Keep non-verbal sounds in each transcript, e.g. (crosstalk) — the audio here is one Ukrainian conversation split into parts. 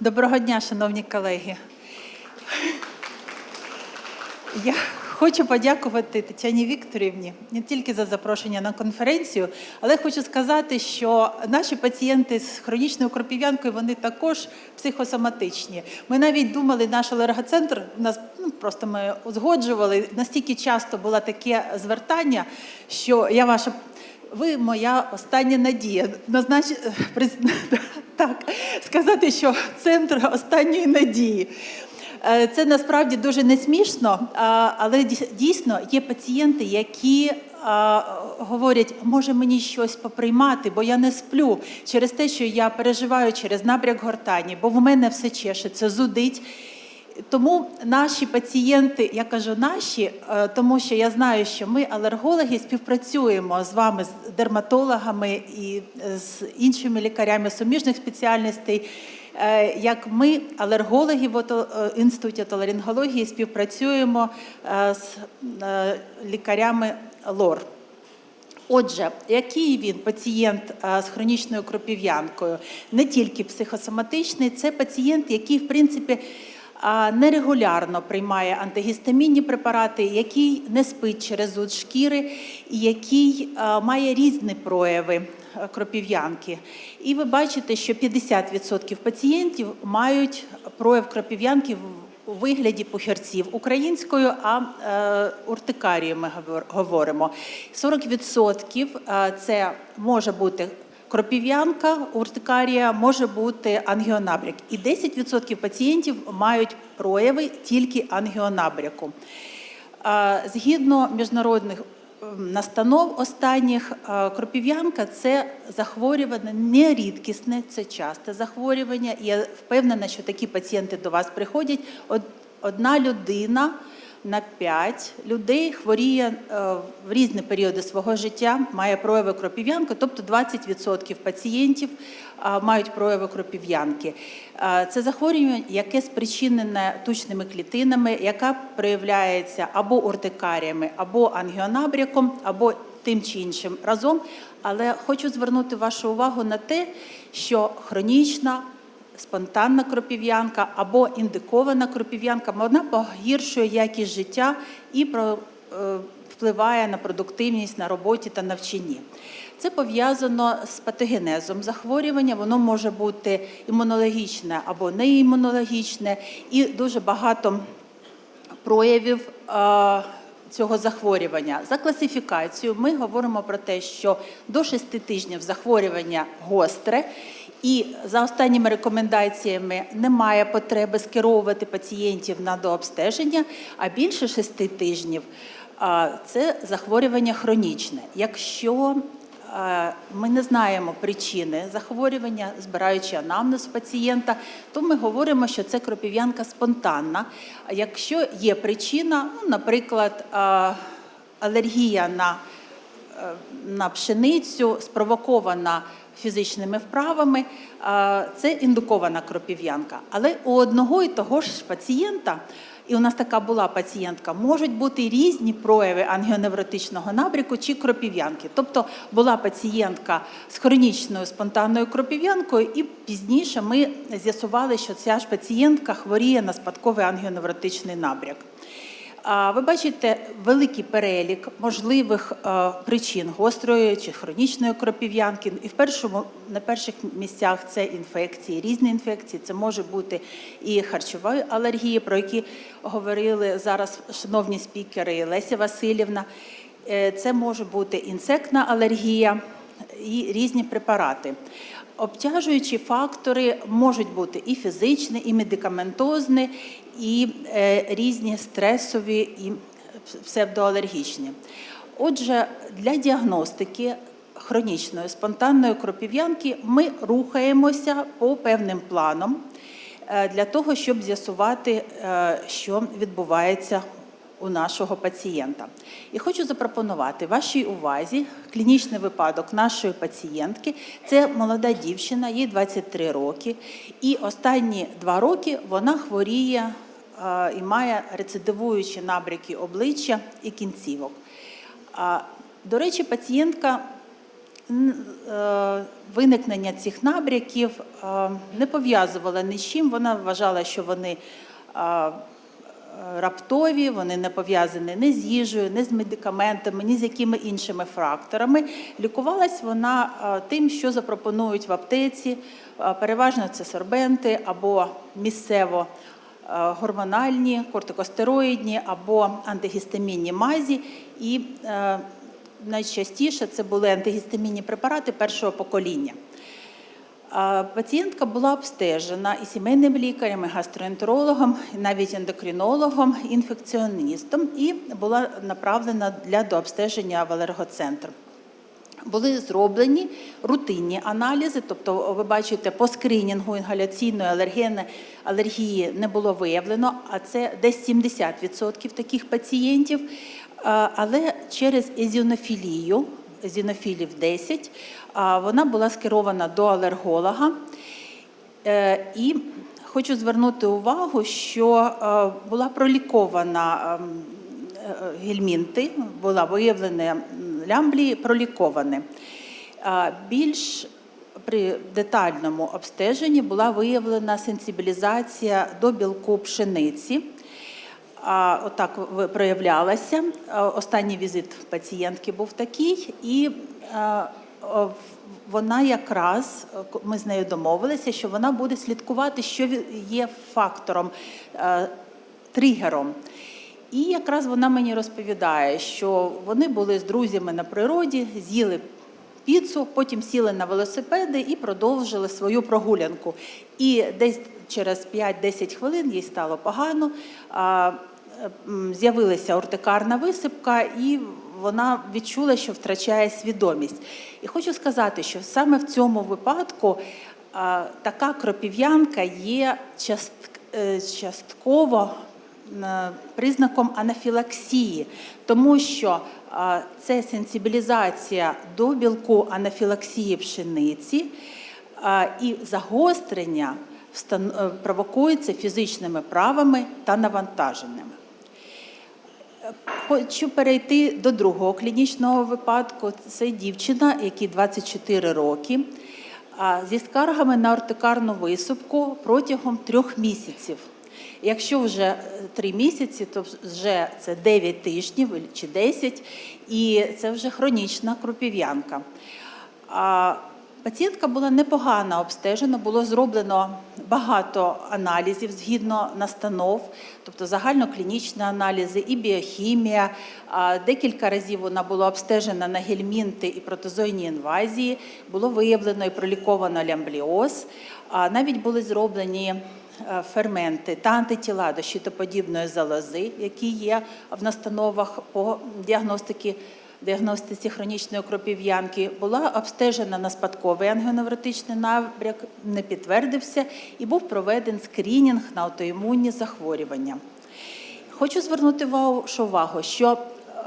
Доброго дня, шановні колеги. Я хочу подякувати Тетяні Вікторівні не тільки за запрошення на конференцію, але хочу сказати, що наші пацієнти з хронічною кропів'янкою вони також психосоматичні. Ми навіть думали, наш алергоцентр нас ну, просто ми узгоджували. Настільки часто було таке звертання, що я ваша. Ви моя остання надія. Назнач... (laughs) Так, сказати, що центр останньої надії. Е, Це насправді дуже не смішно, але дійсно є пацієнти, які говорять, може мені щось поприймати, бо я не сплю через те, що я переживаю через набряк гортані, бо в мене все чешеться, зудить. Тому наші пацієнти, я кажу наші, е, тому що я знаю, що ми, алергологи, співпрацюємо з вами, з дерматологами і е, з іншими лікарями суміжних спеціальностей. Е, Як ми, алергологи в інституті отоларингології, співпрацюємо з лікарями ЛОР. Отже, який він пацієнт з хронічною кропів'янкою, не тільки психосоматичний, це пацієнт, який, в принципі, нерегулярно приймає антигістамінні препарати, який не спить через зуд шкіри, і який має різні прояви кропів'янки. І ви бачите, що 50% пацієнтів мають прояв кропів'янки у вигляді пухірців українською, а е, уртикарією ми говор- говоримо. 40% е, це може бути кропів'янка, уртикарія, може бути ангіонабряк. І 10% пацієнтів мають прояви тільки ангіонабряку. Е, Згідно міжнародних ем, настанов останніх, е, кропів'янка це захворювання не рідкісне, це часте захворювання. Я впевнена, що такі пацієнти до вас приходять. Одна людина на п'ять людей хворіє е, в різні періоди свого життя, має прояви кропів'янки, тобто 20% пацієнтів мають прояви кропів'янки. Це захворювання, яке спричинене тучними клітинами, яка проявляється або уртикаріями, або ангіонабряком, або тим чи іншим разом. Але хочу звернути вашу увагу на те, що хронічна спонтанна кропів'янка або індикована кропів'янка, вона погіршує якість життя і е, впливає на продуктивність на роботі та навчанні. Це пов'язано з патогенезом захворювання, воно може бути імунологічне або неімунологічне, і дуже багато проявів е, цього захворювання. За класифікацією ми говоримо про те, що до 6 тижнів захворювання гостре, і за останніми рекомендаціями немає потреби скеровувати пацієнтів на дообстеження, а більше 6 тижнів це захворювання хронічне. Якщо ми не знаємо причини захворювання, збираючи анамнез пацієнта, то ми говоримо, що це кропів'янка спонтанна. Якщо є причина, ну, наприклад, е, алергія на, е, на пшеницю, спровокована фізичними вправами, е, це індукована кропів'янка. Але у одного і того ж пацієнта і у нас така була пацієнтка, можуть бути різні прояви ангіоневротичного набряку чи кропів'янки. Тобто була пацієнтка з хронічною спонтанною кропів'янкою, і пізніше ми з'ясували, що ця ж пацієнтка хворіє на спадковий ангіоневротичний набряк. Ви бачите великий перелік можливих е, причин гострої чи хронічної кропів'янки. І в першому на перших місцях це інфекції, різні інфекції. Це може бути і харчові алергії, про які говорили зараз шановні спікери Леся Васильівна. Е, Це може бути інсектна алергія і різні препарати. Обтяжуючі фактори можуть бути і фізичні, і медикаментозні, і е, різні стресові і псевдоалергічні. Отже, для діагностики хронічної спонтанної кропів'янки ми рухаємося по певним планам е, для того, щоб з'ясувати, е, що відбувається у нашого пацієнта. І хочу запропонувати вашій увазі клінічний випадок нашої пацієнтки. Це молода дівчина, їй 23 роки, і останні два роки вона хворіє і має рецидивуючі набряки обличчя і кінцівок. До речі, пацієнтка е, виникнення цих набряків е, не пов'язувала ні з чим. Вона вважала, що вони раптові, вони не пов'язані ні з їжею, ні з медикаментами, ні з якими іншими факторами. Лікувалась вона е, тим, що запропонують в аптеці. Е, Переважно це сорбенти або місцево е, гормональні, кортикостероїдні або антигістамінні мазі. І найчастіше це були антигістамінні препарати першого покоління. Пацієнтка була обстежена і сімейним лікарем, і гастроентерологом, і навіть ендокринологом, інфекціоністом, і була направлена для дообстеження в алергоцентр. Були зроблені рутинні аналізи, тобто, ви бачите, по скринінгу інгаляційної алергени алергії не було виявлено, а це десь 70% таких пацієнтів. Але через езінофілію, езінофілів 10, а, вона була скерована до алерголога. Е, І хочу звернути увагу, що е, була пролікована ем, е, гельмінти, була виявлена лямблії, проліковане. Більш при детальному обстеженні була виявлена сенсибілізація до білку пшениці. Отак проявлялася. Останній візит пацієнтки був такий, і вона якраз ми з нею домовилися, що вона буде слідкувати, що є фактором, тригером. І якраз вона мені розповідає, що вони були з друзями на природі, з'їли піцу, потім сіли на велосипеди і продовжили свою прогулянку. І десь через 5-10 хвилин їй стало погано. М, З'явилася ортикарна висипка, і вона відчула, що втрачає свідомість. І хочу сказати, що саме в цьому випадку така кропів'янка є е, частково е, признаком анафілаксії, тому що це сенсибілізація до білку анафілаксії пшениці і загострення е, провокується фізичними правами та навантаженнями. Хочу перейти до другого клінічного випадку. Це дівчина, якій 24 роки, зі скаргами на ортикарну висипку протягом трьох місяців. Якщо вже е, три місяці, то вже це 9 тижнів чи 10, і це вже хронічна кропів'янка. Пацієнтка була непогано обстежена, було зроблено багато аналізів згідно настанов, тобто загальноклінічні аналізи і біохімія. Декілька разів вона була обстежена на гельмінти і протезойні інвазії, було виявлено і проліковано лямбліоз. Навіть були зроблені е, ферменти та антитіла до щитоподібної залози, які є в настановах по діагностиці діагностиці хронічної кропів'янки була обстежена на спадковий ангіоневротичний набряк, не підтвердився і був проведений скринінг на аутоімунні захворювання. Хочу звернути вашу увагу, що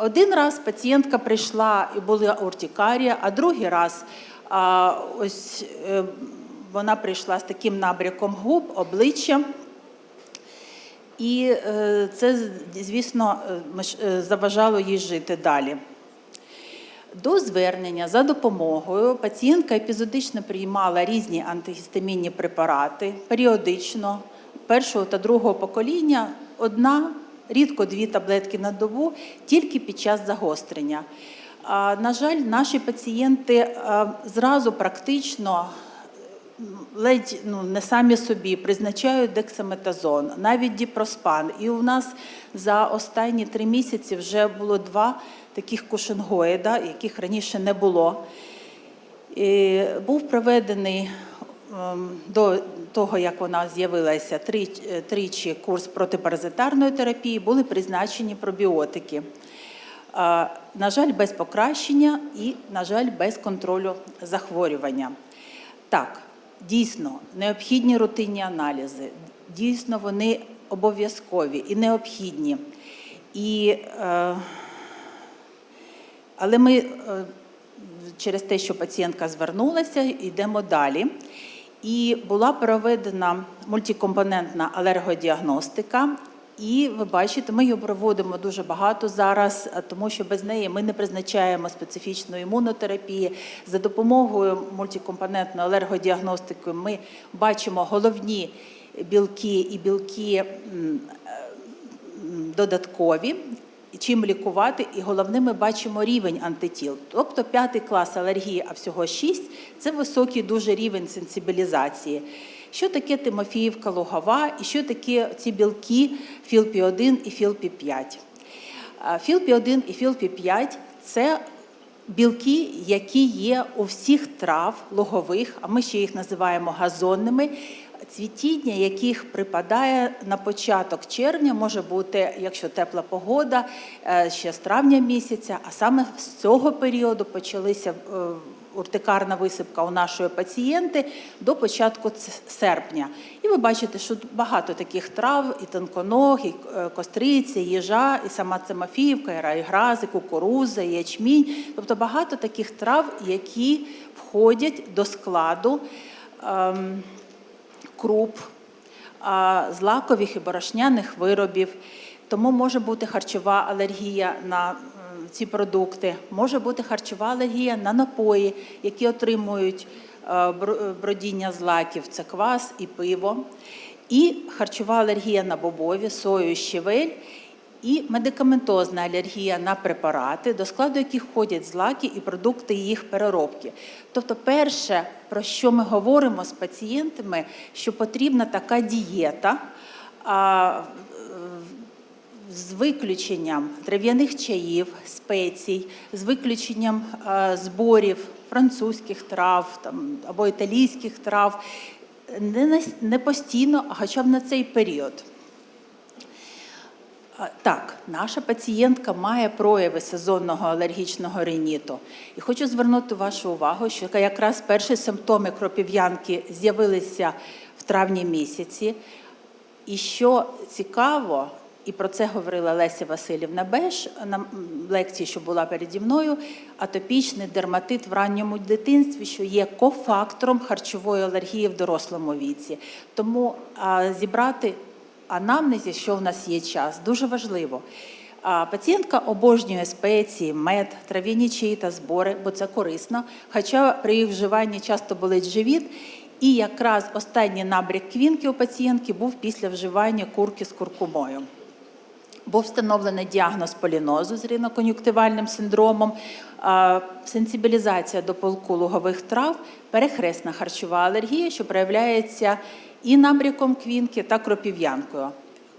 один раз пацієнтка прийшла і була уртикарія, а другий раз а, ось е, вона прийшла з таким набряком губ, обличчя. І е, це, звісно, е, заважало їй жити далі. До звернення за допомогою пацієнтка епізодично приймала різні антигістамінні препарати періодично першого та другого покоління одна, рідко дві таблетки на добу, тільки під час загострення. На жаль, наші пацієнти зразу практично ледь ну, не самі собі призначають дексаметазон, навіть діпроспан. І у нас за останні три місяці вже було два таких кушингоїда, яких раніше не було. І був проведений ем, до того, як вона з'явилася, е, тричі курс протипаразитарної терапії, були призначені пробіотики. На жаль, без покращення і, на жаль, без контролю захворювання. Так, дійсно, необхідні рутинні аналізи, дійсно, вони обов'язкові і необхідні. І, е, але ми е, через те, що пацієнтка звернулася, йдемо далі. І була проведена мультикомпонентна алергодіагностика І ви бачите, ми її проводимо дуже багато зараз, тому що без неї ми не призначаємо специфічної імунотерапії. За допомогою мультикомпонентної алергодіагностики ми бачимо головні білки і білки м, додаткові. Чим лікувати, і головне, ми бачимо рівень антитіл. Тобто п'ятий клас алергії, а всього шість це високий дуже рівень сенсибілізації. Що таке Тимофіївка лугова і що таке ці білки ФІЛПІ-1 і ФІЛПІ-5? ФІЛПІ-1 і ФІЛПІ-5 це білки, які є у всіх трав лугових, а ми ще їх називаємо газонними. Цвітіння, яких припадає на початок червня, може бути, якщо тепла погода, е, ще з травня місяця, а саме з цього періоду почалися е, уртикарна висипка у нашої пацієнти до початку серпня. І ви бачите, що багато таких трав, і тонконог, і е, костриця, і їжа, і сама цемофіївка, і райгрази, кукуруза, і ячмінь. Тобто багато таких трав, які входять до складу. ем, круп, злакових і борошняних виробів. Тому може бути харчова алергія на ці продукти, може бути харчова алергія на напої, які отримують е, бродіння злаків, це квас і пиво, і харчова алергія на бобові, сою і щавель, і медикаментозна алергія на препарати, до складу яких входять злаки і продукти їх переробки. Тобто, перше, про що ми говоримо з пацієнтами, що потрібна така дієта. З виключенням трав'яних чаїв, спецій, з виключенням е, зборів французьких трав там, або італійських трав, не, не постійно, а хоча б на цей період. Так, наша пацієнтка має прояви сезонного алергічного риніту. І хочу звернути вашу увагу, що якраз перші симптоми кропів'янки з'явилися в травні місяці. І що цікаво, і про це говорила Леся Васильівна Беш на лекції, що була переді мною, атопічний дерматит в ранньому дитинстві, що є кофактором харчової алергії в дорослому віці. Тому а, зібрати анамнезі, що в нас є час, дуже важливо. А, Пацієнтка обожнює спеції, мед, трав'яні чаї та збори, бо це корисно. Хоча при їх вживанні часто болить живіт. І якраз останній набряк квінки у пацієнтки був після вживання курки з куркумою. Був встановлений діагноз полінозу з ринокон'юктивальним синдромом, сенсибілізація до полку лугових трав, перехресна харчова алергія, що проявляється і набряком квінки та кропів'янкою.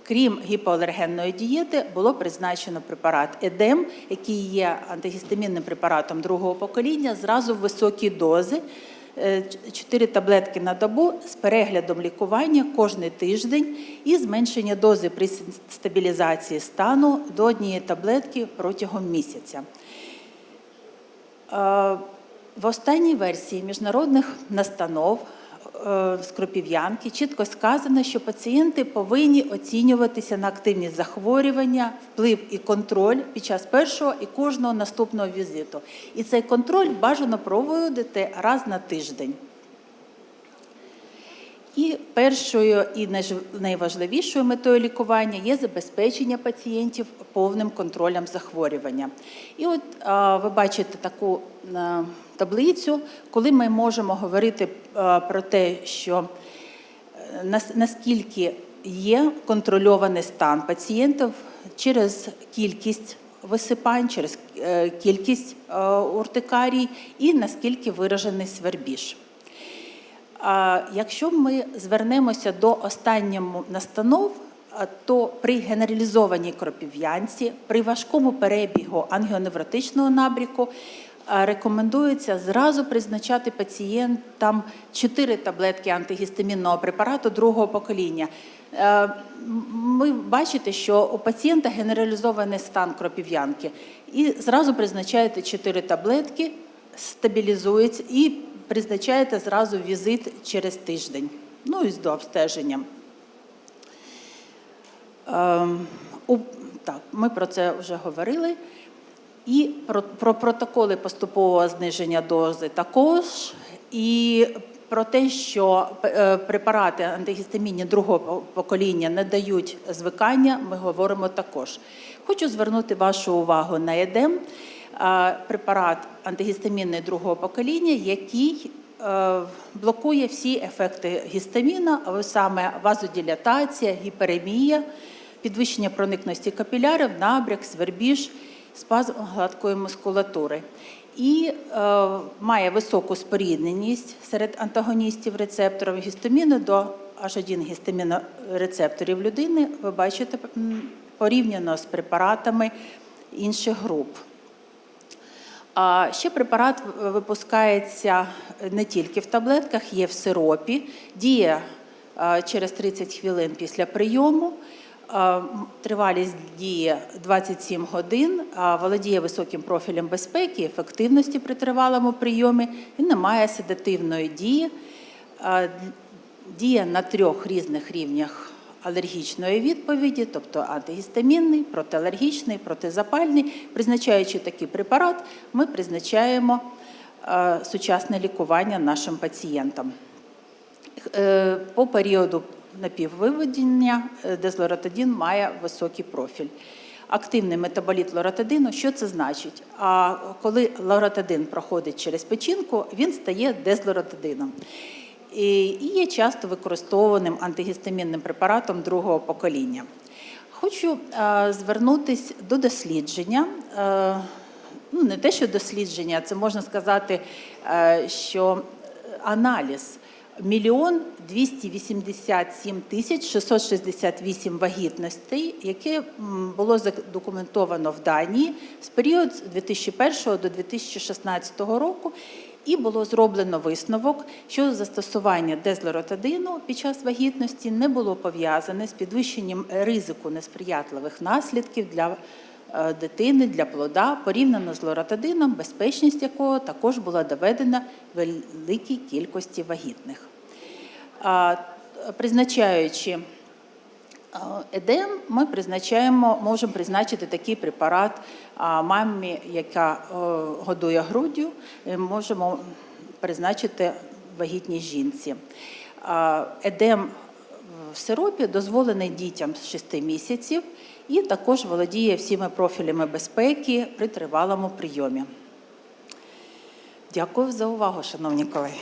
Крім гіпоалергенної дієти, було призначено препарат ЕДЕМ, який є антигістамінним препаратом другого покоління, зразу високі дози. Е, 4 таблетки на добу з переглядом лікування кожний тиждень і зменшення дози при стабілізації стану до однієї таблетки протягом місяця. Е, В останній версії міжнародних настанов е, з кропів'янки чітко сказано, що пацієнти повинні оцінюватися на активність захворювання, вплив і контроль під час першого і кожного наступного візиту. І цей контроль бажано проводити раз на тиждень. І першою і найважливішою метою лікування є забезпечення пацієнтів повним контролем захворювання. І от ви бачите таку таблицю, коли ми можемо говорити про те, що е, наскільки є контрольований стан пацієнтів через кількість висипань, через е, кількість е, уртикарій і наскільки виражений свербіж. Якщо ми звернемося до останнього настанов, то при генералізованій кропів'янці, при важкому перебігу ангіоневротичного набріку рекомендується зразу призначати пацієнтам 4 таблетки антигістамінного препарату другого покоління. Е, Ми бачите, що у пацієнта генералізований стан кропів'янки, і зразу призначаєте 4 таблетки, стабілізується і призначаєте зразу візит через тиждень. Ну і з дообстеженням. Ем, так, ми про це вже говорили. І про, про протоколи поступового зниження дози також. І про те, що е, препарати антигістамінні другого покоління не дають звикання, ми говоримо також. Хочу звернути вашу увагу на ЕДЕМ, препарат антигістамінний другого покоління, який е, блокує всі ефекти гістаміна, а саме вазодилатація, гіперемія, підвищення проникності капілярів, набряк, свербіж, спазм гладкої мускулатури. І е, має високу спорідненість серед антагоністів рецепторів гістаміну до H1 гістамінорецепторів людини. Ви бачите порівняно з препаратами інших груп. А ще препарат випускається не тільки в таблетках, є в сиропі, діє е, через 30 хвилин після прийому. Е, Тривалість дії 27 годин, володіє високим профілем безпеки, ефективності при тривалому прийомі і не має седативної дії. Е, Діє на трьох різних рівнях алергічної відповіді, тобто антигістамінний, протиалергічний, протизапальний. Призначаючи такий препарат, ми призначаємо е, сучасне лікування нашим пацієнтам. Е, По періоду напіввиведення е, має високий профіль. Активний метаболіт лоратадину, що це значить? А коли лоратадин проходить через печінку, він стає дезлоратадином. І є часто використовуваним антигістамінним препаратом другого покоління. Хочу е, звернутися до дослідження. Е, ну, не те, що дослідження, це можна сказати, е, що аналіз мільйон 287 тисяч 668 вагітностей, яке було задокументовано в Данії з періоду з 2001 до 2016 року. І було зроблено висновок, що застосування дезлоротадину під час вагітності не було пов'язане з підвищенням ризику несприятливих наслідків для е, дитини, для плода, порівняно з лоратадином, безпечність якого також була доведена великій кількості вагітних. Призначаючи Едем, ми призначаємо, можемо призначити такий препарат мамі, яка е, годує груддю, можемо призначити вагітній жінці. Едем в сиропі дозволений дітям з 6 місяців і також володіє всіма профілями безпеки при тривалому прийомі. Дякую за увагу, шановні колеги.